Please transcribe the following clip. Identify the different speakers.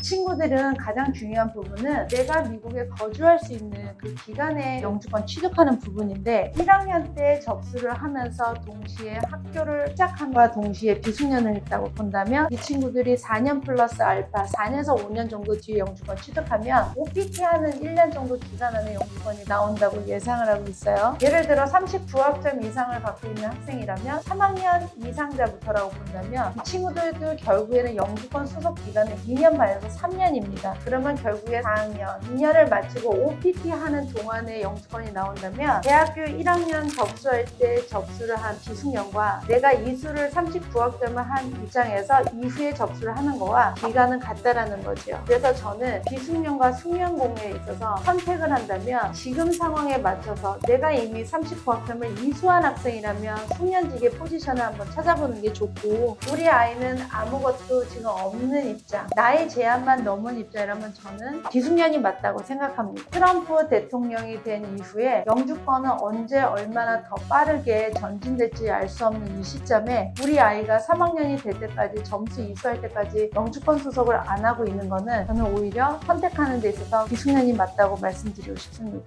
Speaker 1: 친구들은 가장 중요한 부분은 내가 미국에 거주할 수 있는 그 기간에 영주권 취득하는 부분인데 1학년 때 접수를 하면서 동시에 학교를 시작한과 동시에 비숙련을 했다고 본다면 이 친구들이 4년 플러스 알파 4년에서 5년 정도 뒤에 영주권 취득하면 OPT 하는 1년 정도 기간 안에 영주권이 나온다고 예상을 하고 있어요. 예를 들어 39학점 이상을 갖고 있는 학생이라면 3학년 이상자부터라고 본다면 이 친구들도 결국에는 영주권 소속 기간은 2년 반에서 3년입니다. 그러면 결국에 4학년, 2년을 마치고 OPT 하는 동안에 영주권이 나온다면 대학교 1학년 접수할 때 접수를 한 비숙련과 내가 이수를 39학점을 한 입장에서 이수에 접수를 하는 거와 기간은 같다라는 거죠. 그래서 저는 비숙련과 숙련 공유에 있어서 선택을 한다면 지금 상황에 맞춰서 내가 이미 39학점을 이수한 학생이라면 숙련직의 포지션을 한번 찾아보는 게 좋고 우리 아이는 아무것도 지금 없는 입장 나의 제한 만 넘은 입장이라면 저는 비숙련이 맞다고 생각합니다. 트럼프 대통령이 된 이후에 영주권은 언제 얼마나 더 빠르게 전진될지 알 수 없는 이 시점에 우리 아이가 3학년이 될 때까지 점수 이수할 때까지 영주권 수속을 안 하고 있는 거는 저는 오히려 선택하는 데 있어서 비숙련이 맞다고 말씀드리고 싶습니다.